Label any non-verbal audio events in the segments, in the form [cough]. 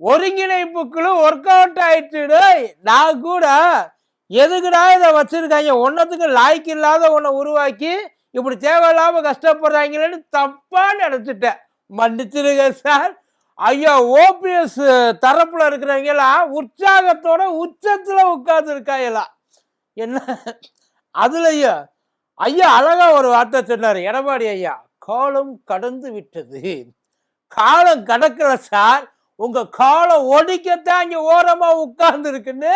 ஒருங்கிணைப்புக்குழு work out ஆயிடுச்சு. நான் கூட எதுக்குடா இதை வச்சிருக்காங்க? ஒன்றத்துக்கு லாய்க்கு இல்லாத ஒன்றை உருவாக்கி இப்படி தேவையில்லாமல் கஷ்டப்படுறாங்களேன்னு தப்பாக நினச்சிட்டேன். மன்னிச்சிருங்க சார். ஐயா ஓபிஎஸ் தரப்பில் இருக்கிறவங்க உற்சாகத்தோட உச்சத்தில் உட்காந்துருக்காங்களா என்ன? அதுலயும் ஐயா அழகா ஒரு வார்த்தை சொன்னார். எடப்பாடி ஐயா காலம் கடந்து விட்டது. காலம் கடக்கல சார். உங்க காலை ஒடிக்கத்தான் இங்க ஓரமா உட்கார்ந்து இருக்குன்னு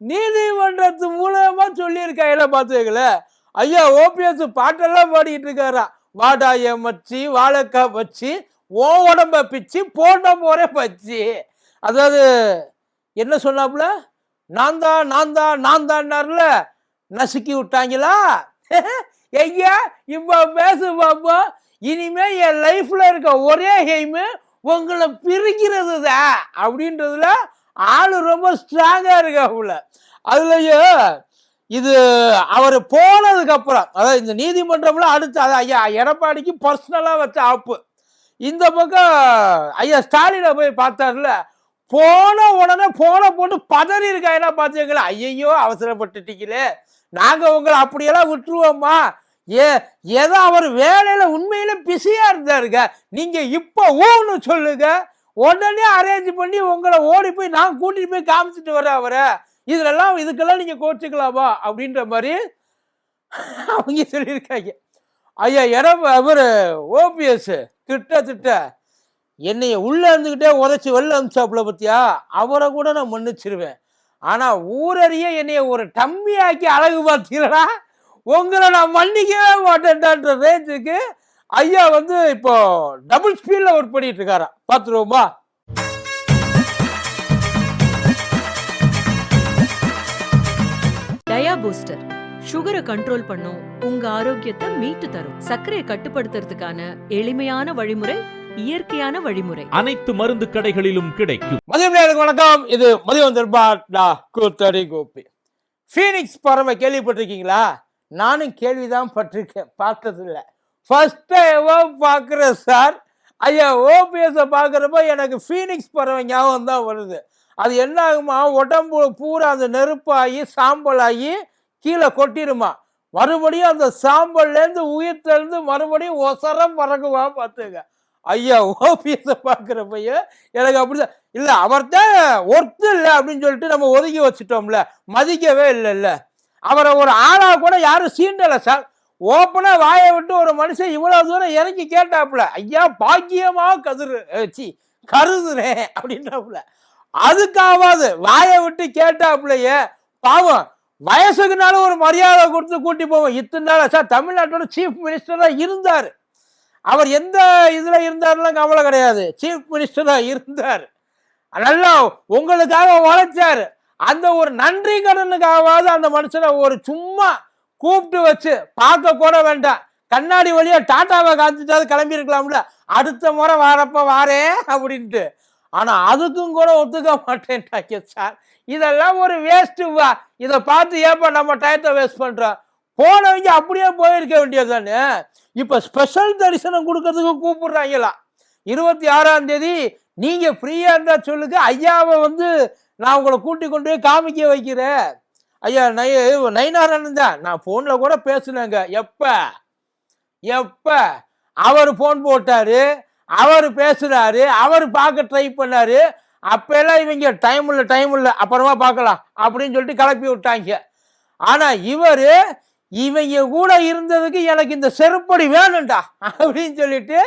நீதிமன்றத்து மூலமா சொல்லியிருக்காங்க பார்த்துக்கல ஐயா ஓபிஎஸ் பாட்டெல்லாம் பாடிக்கிட்டு இருக்காரா? வாடாய மச்சி வாழைக்காய் வச்சு ஓ உடம்ப பிச்சு போட்ட போறே பச்சி. அதாவது என்ன சொன்னாப்புல? நான் தான் நான் தான் நான் தான்னார்ல. நசுக்கி விட்டாங்களா? [laughs] ஐயா இப்போ பேசு பாப்போம் இனிமே என் லைஃப்ல இருக்க ஒரே ஹெய்மு உங்களை பிரிக்கிறது தான் அப்படின்றதுல ஆள் ரொம்ப ஸ்ட்ராங்காக இருக்காப்புல அதுலயோ இது அவர் போனதுக்கப்புறம் அதாவது இந்த நீதிமன்றம்ல அடுத்து அது ஐயா எடப்பாடிக்கு பர்சனலாக வச்ச ஆப்பு. இந்த பக்கம் ஐயா ஸ்டாலினை போய் பார்த்தாருல போன உடனே போன போட்டு பதறி இருக்கா என்ன பார்த்தீங்களா ஐயையோ அவசரப்பட்டுட்டீங்களே. நாங்கள் உங்களை அப்படியெல்லாம் விட்டுருவோம்மா. ஏ ஏதோ அவர் வேலையில் உண்மையில் பிஸியாக இருந்தாருங்க. நீங்கள் இப்போ ஊன்னு சொல்லுங்க. உடனே அரேஞ்ச் பண்ணி உங்களை ஓடி போய் நான் கூட்டிட்டு போய் காமிச்சிட்டு வரேன் அவரை. இதுலெல்லாம் இதுக்கெல்லாம் நீங்கள் கோச்சிக்கலாமா? அப்படின்ற மாதிரி அவங்க சொல்லியிருக்காங்க. ஐயா இடம் அவர் ஓபிஎஸ் திட்ட திட்ட என்னைய உள்ள இருந்துக்கிட்டே உதச்சி வெளில அனுப்பிச்சாப்புல பற்றியா அவரை கூட நான் மன்னிச்சிருவேன். ஆனால் ஊரறிய என்னைய ஒரு டம்மி ஆக்கி அழகு பார்த்தீங்களா? உங்களை நான் மன்னிக்கவே மாட்டேன்டான்ற ரேஞ்சுக்கு ஐயா வந்து இப்போ டபுள் ஸ்பீட்ல ஒர்க் பண்ணிட்டு இருக்காரா? பார்த்துருவோமா டயா பூஸ்டர். சுகரை கண்ட்ரோல் பண்ணும். உங்க ஆரோக்கியத்தை மீட்டு தரும். சர்க்கரையை கட்டுப்படுத்துறதுக்கான எளிமையான வழிமுறை இயற்கையான வழிமுறை. அனைத்து மருந்து கடைகளிலும் கிடைக்கும். மதியம் வணக்கம். இது மதியம் கூத்தடி கோபி. ஃபீனிக்ஸ் பறவை கேள்விப்பட்டிருக்கீங்களா? நானும் கேள்விதான் பட்டிருக்கேன் பார்த்ததில்லை. ஃபர்ஸ்ட் பார்க்குறேன் சார் ஐயா ஓபிஎஸை பார்க்குறப்ப எனக்கு ஃபீனிக்ஸ் பறவை ஞாபகம் தான் வருது. அது என்ன ஆகுமா உடம்பு பூரா அந்த நெருப்பாகி சாம்பலாகி கீழே கொட்டிடுமா? மறுபடியும் அந்த சாம்பல்லேருந்து உயிர் தெழுந்து மறுபடியும் ஒசரம் பறக்குமா பார்த்துங்க. ஐயா ஓபிஎஸை பார்க்குறப்பைய எனக்கு அப்படிதான். இல்லை அவர்தான் ஒர்த்து இல்லை அப்படின்னு சொல்லிட்டு நம்ம ஒதுக்கி வச்சுட்டோம்ல. மதிக்கவே இல்லைல்ல. அவரை ஒரு ஆளாக கூட யாரும் சீண்டலை சார். ஓப்பனாக வாயை விட்டு ஒரு மனுஷன் இவ்வளோ தூரம் இறங்கி கேட்டாப்புல ஐயா பாக்கியமாக கதிரு சி கருதுறேன் அப்படின்றாப்புல அதுக்காவது வாயை விட்டு கேட்டாப்புலையே பாவம் வயசுக்குனாலும் ஒரு மரியாதை கொடுத்து கூட்டி போவோம். இத்தனை நாள் சார் தமிழ்நாட்டோட சீஃப் மினிஸ்டராக இருந்தார். அவர் எந்த இதில் இருந்தாருலாம் கவலை கிடையாது. சீஃப் மினிஸ்டராக இருந்தார். நல்லா உங்களுக்காக உழைச்சார். அந்த ஒரு நன்றி கடனுக்காகவாவது அந்த மனுஷனை ஒரு சும்மா கூப்பிட்டு வச்சு பார்க்க கூட வேண்டாம். கண்ணாடி வழியா டாட்டாவை காத்துட்டாவது கிளம்பி இருக்கலாம்ல அடுத்த முறை வாரப்ப வாரேன் அப்படின்ட்டு. ஆனா அதுக்கும் கூட ஒத்துக்க மாட்டேன்ட்டாங்க சார். இதெல்லாம் ஒரு வேஸ்ட்டுவா இதை பார்த்து ஏப்பா நம்ம டயத்தை வேஸ்ட் பண்றோம் போனவங்க அப்படியே போயிருக்க வேண்டியது தானே இப்ப ஸ்பெஷல் தரிசனம் கொடுக்கறதுக்கு கூப்பிடுறாங்களா? இருபத்தி ஆறாம் தேதி நீங்க ஃப்ரீயா இருந்தா சொல்லுங்க. ஐயாவை வந்து நான் உங்களை கூட்டி கொண்டு போய் காமிக்க வைக்கிறேன். ஐயா நை நயினாரன் தான். நான் ஃபோனில் கூட பேசுனேங்க. எப்போ? எப்போ? அவர் ஃபோன் போட்டாரு. அவர் பேசுகிறாரு அவர் பார்க்க ட்ரை பண்ணாரு. அப்போல்லாம் இவங்க டைம் இல்லை டைம் இல்லை. அப்புறமா பார்க்கலாம் அப்படின்னு சொல்லிட்டு கிளப்பி விட்டாங்க. ஆனால் இவர் இவங்க கூட இருந்ததுக்கு எனக்கு இந்த செருப்படி வேணும்டா அப்படின்னு சொல்லிட்டு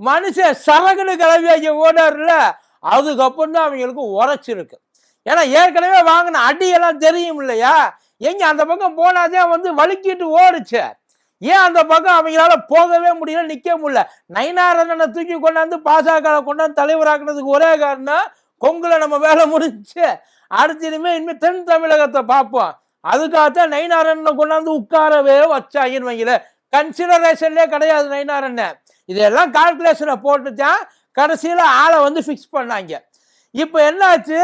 மனுஷன் சரகுன்னு கிளம்பி அங்க ஓடாருல அதுக்கப்புறம் தான் அவங்களுக்கு உரைச்சிருக்கு. ஏன்னா ஏற்கனவே வாங்கின அடியெல்லாம் தெரியும் இல்லையா? எங்க அந்த பக்கம் போனாதே வந்து வலுக்கிட்டு ஓடுச்சு. ஏன் அந்த பக்கம் அவங்களால போகவே முடியல நிக்க முடியல? நயனாரண்ணனை தூக்கி கொண்டாந்து பாசக கொண்டாந்து தலைவராக்குனதுக்கு ஒரே காரணம் கொங்குல நம்ம வேலை முடிஞ்சு. அடுத்து இனிமே இனிமேல் தென் தமிழகத்தை பார்ப்போம். அதுக்காகத்தான் நயனாரண்ணனை கொண்டாந்து உட்காரவே வச்சாங்கன்னு வைங்கள கன்சிடரேஷன்லே கிடையாது நயினாரண்ணன் இதெல்லாம் கால்குலேஷனை போட்டு தான் கடைசியில் ஆளை வந்து ஃபிக்ஸ் பண்ணாங்க. இப்போ என்னாச்சு?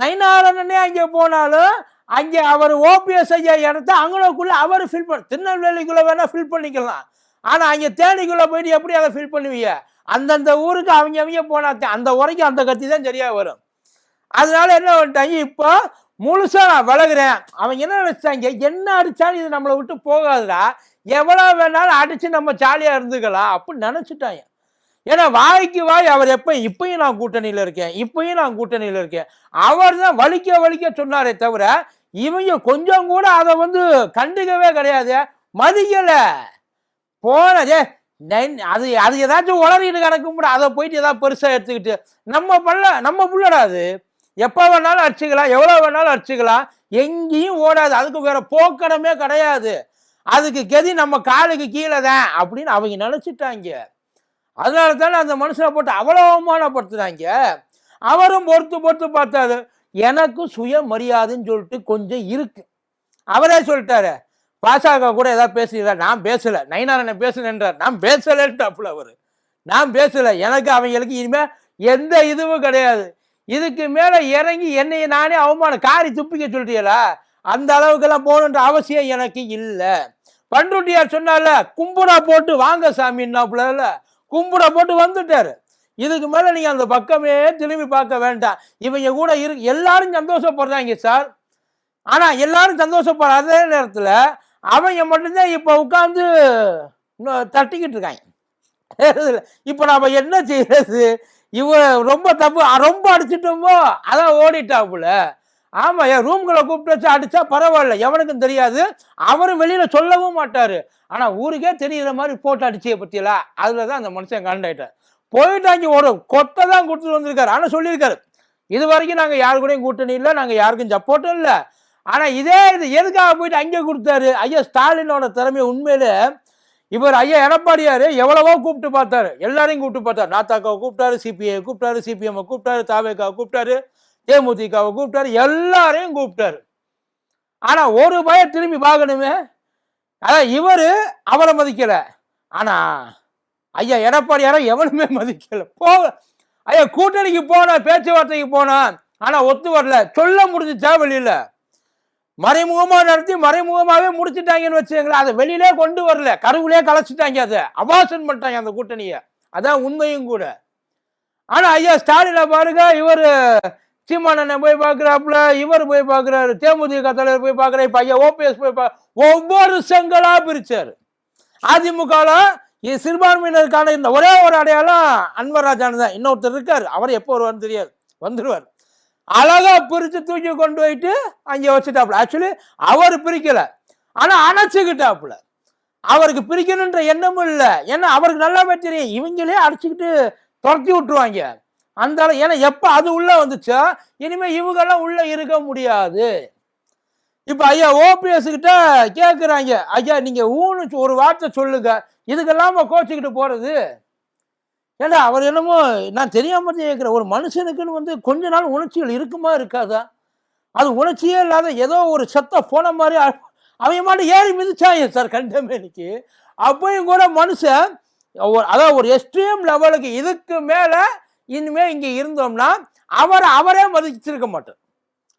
நைனாரண்ணனே அங்கே போனாலும் அங்கே அவர் ஓபிஎஸ் ஐயா இடத்த அங்கனக்குள்ள அவர் ஃபில் பண்ண திருநெல்வேலிக்குள்ள வேணா ஃபில் பண்ணிக்கலாம். ஆனால் அங்கே தேனிக்குள்ள போயிட்டு எப்படி அதை ஃபில் பண்ணுவீங்க? அந்தந்த ஊருக்கு அவங்க அவங்க போனா அந்த உரைக்கும் அந்த கத்தி தான் சரியா வரும். அதனால என்ன பண்ணிட்டாங்க இப்போ முழுசா நான் விலகுறேன். அவங்க என்ன நினைச்சாங்க? என்ன அடிச்சாலும் இது நம்மளை விட்டு போகாதுடா. எவ்வளவு வேணாலும் அடிச்சு நம்ம ஜாலியா இருந்துக்கலாம் அப்படின்னு நினைச்சிட்டாங்க. ஏன்னா வாய்க்கு வாய் அவர் எப்ப இப்பயும் நான் கூட்டணியில் இருக்கேன். இப்பயும் நான் கூட்டணியில் இருக்கேன். அவர் தான் வலிக்க வலிக்க சொன்னாரே தவிர இவங்க கொஞ்சம் கூட அதை வந்து கண்டுக்கவே கிடையாது. மதிக்கல. போனதே நைன்- அது அது ஏதாச்சும் உளறிட்டு கிடக்க முடியும் அதை போயிட்டு ஏதாவது பெருசாக எடுத்துக்கிட்டு நம்ம பல்ல நம்ம புள்ளடா அது. எப்போ வேணாலும் அடிச்சுக்கலாம் எவ்வளோ வேணாலும் அடிச்சுக்கலாம். எங்கேயும் ஓடாது. அதுக்கு வேற போக்கடமே கிடையாது. அதுக்கு கெதி நம்ம காலுக்கு கீழே தான் அப்படின்னு அவங்க நினச்சிட்டாங்க. அதனால தானே அந்த மனுஷனை போட்டு அவ்வளோ அவமானப்படுத்துனாங்க அவரும் பொறுத்து பொறுத்து பார்த்தாரு. எனக்கும் சுயமரியாதைன்னு சொல்லிட்டு கொஞ்சம் இருக்கு. அவரே சொல்லிட்டாரு. பாசாக்கா கூட ஏதாவது பேசுகிறதா நான் பேசலை. நைனாரனை பேசுனேன்றார். நான் பேசலைன்ட்டாப்புல அவர். நான் பேசலை. எனக்கு அவங்களுக்கு இனிமேல் எந்த இதுவும் கிடையாது. இதுக்கு மேலே இறங்கி என்னை நானே அவமானம் காரி துப்பிக்க சொல்லிட்டீங்களா அந்த அளவுக்கெல்லாம் போகணுன்ற அவசியம் எனக்கு இல்லை. பண்ருட்டியார் சொன்னால கும்புடா போட்டு வாங்க சாமின்னாப்புல கும்பிட போட்டு வந்துட்டாரு. இதுக்கு மேல நீங்க அந்த பக்கமே திரும்பி பார்க்க வேண்டாம். இவங்க கூட இரு எல்லாரும் சந்தோஷப்படுறாங்க சார். ஆனா எல்லாரும் சந்தோஷப்படுற அதே நேரத்துல அவங்க மட்டும்தான் இப்ப உட்காந்து தட்டிக்கிட்டு இருக்காங்க. இப்போ [laughs] இப்ப நாம என்ன செய்யறது? இவ ரொம்ப தப்பு ரொம்ப அடிச்சிட்டோமோ அதான் ஓடிட்டாப்புல. ஆமாம் என் ரூம்களை கூப்பிட்டு வச்சு அடித்தா பரவாயில்ல. எவனுக்கும் தெரியாது. அவரும் வெளியில் சொல்லவும் மாட்டார். ஆனால் ஊருக்கே தெரிகிற மாதிரி போட்டு அடிச்சியை பற்றியில அதில் தான் அந்த மனுஷன் கண்டாயிட்டார் அங்கே ஒரு கொட்டை தான் கொடுத்துட்டு வந்திருக்காரு. ஆனால் சொல்லியிருக்காரு. இது வரைக்கும் நாங்கள் யாரு கூடயும் கூட்டணி இல்லை நாங்கள் யாருக்கும் சப்போர்ட்டும் இல்லை. ஆனால் இதே இது எதுக்காக போயிட்டு அங்கே கொடுத்தாரு? ஐயா ஸ்டாலினோட திறமையை உண்மையிலே இவர் ஐயா எடப்பாடியார் எவ்வளவோ கூப்பிட்டு பார்த்தாரு. எல்லாரையும் கூப்பிட்டு பார்த்தார். நாத்தாக்காவை கூப்பிட்டாரு சிபிஐ கூப்பிட்டாரு சிபிஎம் கூப்பிட்டாரு தாவேக்காவை கூப்பிட்டாரு. தேமுதிகவை கூப்பிட்டாரு எல்லாரையும் கூப்பிட்டாரு. ஆனா ஒரு பயம் திரும்பி பார்க்கணுமே. அதான் இவர் அவரை மதிக்கல. ஆனா ஐயா எடப்பாடியார எவனுமே மதிக்கல. போ ஐயா கூட்டணிக்கு போன பேச்சுவார்த்தைக்கு போனான் ஆனா ஒத்து வரல. சொல்ல முடிஞ்சுச்சா வெளியில மறைமுகமா நடத்தி மறைமுகமாவே முடிச்சிட்டாங்கன்னு வச்சுங்களேன் அதை வெளியிலே கொண்டு வரல. கருவிலே கலைச்சிட்டாங்க அதை. அபாசன் பண்ணிட்டாங்க அந்த கூட்டணியை. அதான் உண்மையும் கூட. ஆனா ஐயா ஸ்டாலினை பாருங்க இவர் சீமானனை போய் பார்க்குறாப்புல இவர் போய் பார்க்குறாரு தேமுதிக தலைவர் போய் பார்க்குறாரு இப்போ ஐயா ஓபிஎஸ் போய் பா ஒவ்வொரு செங்கலா பிரிச்சாரு. அதிமுகல சிறுபான்மையினருக்கான இந்த ஒரே ஒரு அடையாளம் அன்வர் ராஜான் தான். இன்னொருத்தர் இருக்காரு. அவர் எப்போ வருவார்னு தெரியாது. வந்துடுவார் அழகா பிரிச்சு தூக்கி கொண்டு போயிட்டு அங்கே வச்சுட்டாப்புல. ஆக்சுவலி அவர் பிரிக்கல. ஆனா அணைச்சுக்கிட்டாப்புல. அவருக்கு பிரிக்கணுன்ற எண்ணமும் இல்லை. ஏன்னா அவருக்கு நல்லாவே தெரியும். இவங்களே அடிச்சுக்கிட்டு துரத்தி விட்டுருவாங்க. அந்த ஏன்னா எப்போ அது உள்ளே வந்துச்சோ இனிமேல் இவங்கெல்லாம் உள்ளே இருக்க முடியாது. இப்போ ஐயா ஓபிஎஸ் கிட்ட கேட்குறாங்க ஐயா நீங்கள் ஊனு ஒரு வார்த்தை சொல்லுங்க. இதுக்கெல்லாம் கோச்சிக்கிட்டு போகிறது ஏன்னா அவர் என்னமோ நான் தெரியாம கேட்குறேன் ஒரு மனுஷனுக்குன்னு வந்து கொஞ்ச நாள் உணர்ச்சிகள் இருக்குமா இருக்காதா? அது உணர்ச்சியே இல்லாத ஏதோ ஒரு சத்த போன மாதிரி அவன் அவங்க மாட்டு ஏறி மிதிச்சாங்க சார் கண்டமேனிக்கு அப்பயும் கூட மனுஷன் ஒரு- அதாவது ஒரு எக்ஸ்ட்ரீம் லெவலுக்கு இதுக்கு மேலே இனிமே இங்கே இருந்தோம்னா அவரை அவரே மதிச்சிருக்க மாட்டார்.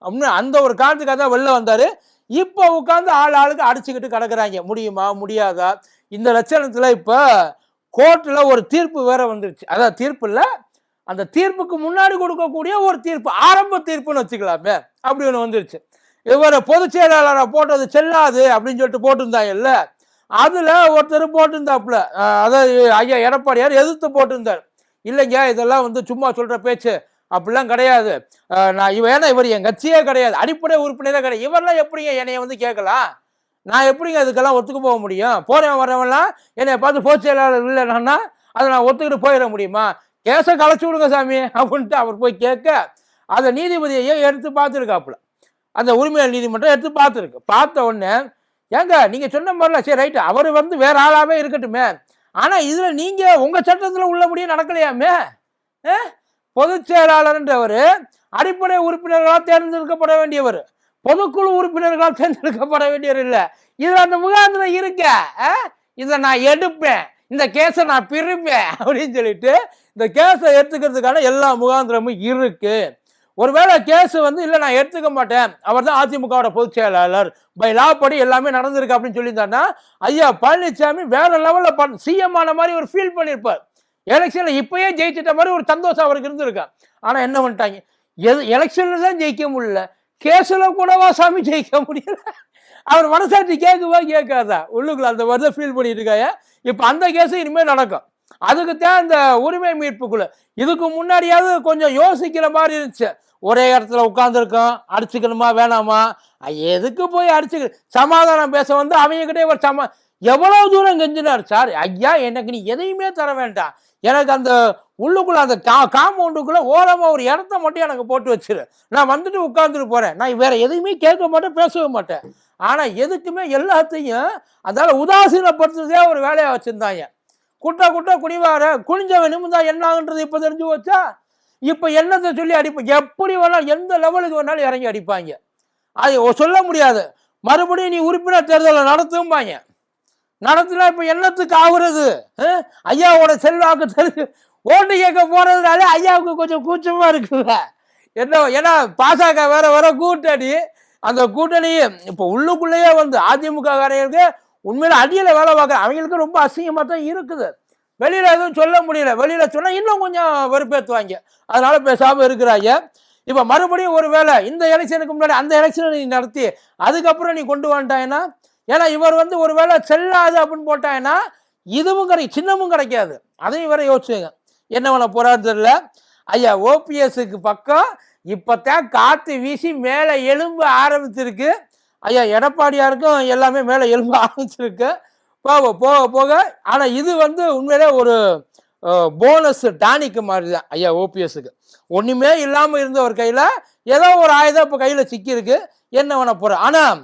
அப்படின்னு அந்த ஒரு காலத்துக்காக தான் வெளில வந்தார். இப்போ உட்காந்து ஆள் ஆளுக்கு அடிச்சுக்கிட்டு கிடக்குறாங்க. முடியுமா? முடியாதா? இந்த லட்சணத்தில் இப்போ கோர்ட்டில் ஒரு தீர்ப்பு வேற வந்துருச்சு. அதான் தீர்ப்பு இல்லை. அந்த தீர்ப்புக்கு முன்னாடி கொடுக்கக்கூடிய ஒரு தீர்ப்பு ஆரம்ப தீர்ப்புன்னு வச்சுக்கலாமே. அப்படி ஒன்று வந்துருச்சு. இவர் பொதுச் செயலாளரை போட்டது செல்லாது அப்படின்னு சொல்லிட்டு போட்டிருந்தாங்கல்ல. அதில் ஒருத்தர் போட்டிருந்தாப்புல. அதாவது ஐயா எடப்பாடியார் எதிர்த்து போட்டிருந்தார். இல்லைங்க இதெல்லாம் வந்து சும்மா சொல்கிற பேச்சு. அப்படிலாம் கிடையாது. நான் இவ ஏன்னா இவர் என் கட்சியே கிடையாது. அடிப்படை உறுப்பினரே கிடையாது. இவரெல்லாம் எப்படிங்க என்னைய வந்து கேட்கலாம்? நான் எப்படிங்க அதுக்கெல்லாம் ஒத்துக்க போக முடியும்? போகிறவன் வரவன்லாம் என்னை பார்த்து பொதுச் செயலாளர் இல்லைன்னா அதை நான் ஒத்துக்கிட்டு போயிட முடியுமா? கேஸை களைச்சி விடுங்க சாமி அப்படின்ட்டு அவர் போய் கேட்க அதை நீதிபதியை எடுத்து பார்த்துருக்காப்புல. அந்த உரிமையாளர் நீதிமன்றம் எடுத்து பார்த்துருக்கு. பார்த்த உடனே ஏங்க நீங்கள் சொன்ன மாதிரிலாம் சரி ரைட்டு. அவர் வந்து வேற ஆளாகவே இருக்கட்டுமே. ஆனா இதுல நீங்க உங்க சட்டத்துல உள்ளபடியே நடக்கலையாமே ஆ? பொதுச் செயலாளர்ன்றவர் அடிப்படை உறுப்பினர்களால் தேர்ந்தெடுக்கப்பட வேண்டியவர். பொதுக்குழு உறுப்பினர்களால் தேர்ந்தெடுக்கப்பட வேண்டியவர் இல்லை. இதுல அந்த முகாந்திரம் இருக்க ஆ? இதை நான் எடுப்பேன். இந்த கேஸை நான் பிரிப்பேன் அப்படின்னு சொல்லிட்டு இந்த கேஸை எடுத்துக்கிறதுக்கான எல்லா முகாந்திரமும் இருக்குது ஒருவேளை கேஸ் வந்து இல்லை நான் எடுத்துக்க மாட்டேன். அவர் தான் அதிமுகவோட பொதுச் செயலாளர். பை லா படி எல்லாமே நடந்திருக்கு அப்படின்னு சொல்லியிருந்தாருன்னா ஐயா பழனிசாமி வேற லெவலில் பண் சிஎம் ஆன மாதிரி ஒரு ஃபீல் பண்ணியிருப்பார். எலெக்ஷனில் இப்பயே ஜெயிச்சிட்ட மாதிரி ஒரு சந்தோஷம் அவருக்கு இருந்திருக்கா ஆனால் என்ன பண்ணிட்டாங்க? எது எலெக்ஷனில் தான் ஜெயிக்க முடியல. கேஸில் கூடவா சாமி ஜெயிக்க முடியல? அவர் மனசாட்சி கேட்குவா கேட்காதா? உள்ளுக்குள்ள அந்த மாதிரி தான் ஃபீல் பண்ணிட்டு இருக்காங்க. இப்போ அந்த கேஸும் இனிமேல் நடக்கும். அதுக்கு தான் இந்த உரிமை மீட்புக்குழு இதுக்கு முன்னாடியாவது கொஞ்சம் யோசிக்கிற மாதிரி இருந்துச்சு. ஒரே இடத்துல உட்காந்துருக்கோம் அடிச்சுக்கணுமா வேணாமா? எதுக்கு போய் அடிச்சுக்க? சமாதானம் பேச வந்து அவங்ககிட்டே ஒரு சமா எவ்வளோ தூரம் கெஞ்சினார் சார்? ஐயா எனக்கு நீ எதையுமே தர வேண்டாம். எனக்கு அந்த உள்ளுக்குள்ள அந்த கா காம்பவுண்டுக்குள்ளே ஓரமாக ஒரு இடத்த மட்டும் எனக்கு போட்டு வச்சிரு. நான் வந்துட்டு உட்காந்துட்டு போகிறேன் நான் வேற எதையுமே கேட்க மாட்டேன் பேசவே மாட்டேன். ஆனால் எதுக்குமே எல்லாத்தையும் அதால் உதாசீனப்படுத்துறதே ஒரு வேலையாக வச்சுருந்தாங்க. குட்டை குட்டை குடிவார குனிஞ்சவனும் தான் என்னாகன்றது இப்போ தெரிஞ்சு வச்சா இப்போ என்னத்தை சொல்லி அடிப்போம் எப்படி வேணாலும் எந்த லெவலுக்கு வேணாலும் இறங்கி அடிப்பாங்க. அது சொல்ல முடியாது. மறுபடியும் நீ உறுப்பினர் தேர்தலை நடத்தும்பாங்க. நடத்தினா இப்போ என்னத்துக்கு ஆகுறது? ஐயாவோட செல்வாக்கு தெரிஞ்சு ஓட்டு கேட்க போறதுனால ஐயாவுக்கு கொஞ்சம் கூச்சமா இருக்குல்ல. என்ன ஏன்னா பாசக வேற வேற கூட்டணி அந்த கூட்டணி இப்போ உள்ளுக்குள்ளேயே வந்து அதிமுக காரங்களுக்கு உண்மையில் அடியில் வேலை பார்க்குற அவங்களுக்கு ரொம்ப அசிங்கமாக தான் இருக்குது. வெளியில் எதுவும் சொல்ல முடியல. வெளியில் சொன்னால் இன்னும் கொஞ்சம் வெறுப்பேற்றுவாங்க அதனால் பேசாமல் இருக்கிறாங்க. இப்போ மறுபடியும் ஒரு வேளை இந்த எலெக்ஷனுக்கு முன்னாடி அந்த எலெக்ஷனை நீ நடத்தி அதுக்கப்புறம் நீ கொண்டு வந்துட்டாங்கன்னா ஏன்னா இவர் வந்து ஒரு வேளை செல்லாது அப்படின்னு போட்டாங்கன்னா இதுவும் கிடை சின்னமும் கிடைக்காது. அதையும் வேற யோசிச்சுங்க என்ன பண்ண போறாரு தெரியல. ஐயா ஓபிஎஸ்க்கு பக்கம் இப்போத்தான் காற்று வீசி மேலே எலும்பு ஆரம்பிச்சிருக்கு. ஐயா எடப்பாடியாருக்கும் எல்லாமே மேலே எலும்ப ஆரம்பிச்சிருக்கு. போக போக போக ஆனால் இது வந்து உண்மையிலே ஒரு போனஸ் டானிக்கு மாதிரி தான் ஐயா ஓபிஎஸ்க்கு. ஒன்றுமே இல்லாமல் இருந்த ஒரு கையில் ஏதோ ஒரு ஆயுதம் இப்போ கையில் சிக்கியிருக்கு. என்ன பண்ண போகிற ஆனால்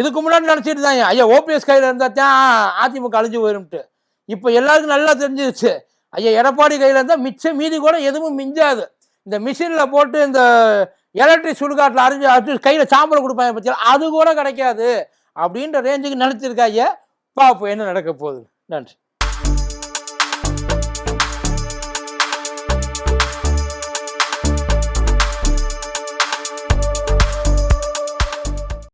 இதுக்கு முன்னாடி நினச்சிட்டு தான் ஐயா. ஓபிஎஸ் கையில் இருந்தால் தான் அதிமுக அழிஞ்சு போயிரும்ட்டு. இப்போ எல்லாருக்கும் நல்லா தெரிஞ்சிருச்சு. ஐயா எடப்பாடி கையில் இருந்தால் மிச்சம் மீதி கூட எதுவும் மிஞ்சாது. இந்த மிஷினில் போட்டு இந்த எலக்ட்ரிக் சுடுகாட்டில் அரிஞ்சு அரைச்சு கையில் சாம்பல் கொடுப்பாங்க பற்றியா அது கூட கிடைக்காது. அப்படின்ற ரேஞ்சுக்கு நினச்சிருக்காங்க பார்ப்போம் என்ன நடக்க போகுது நன்றி.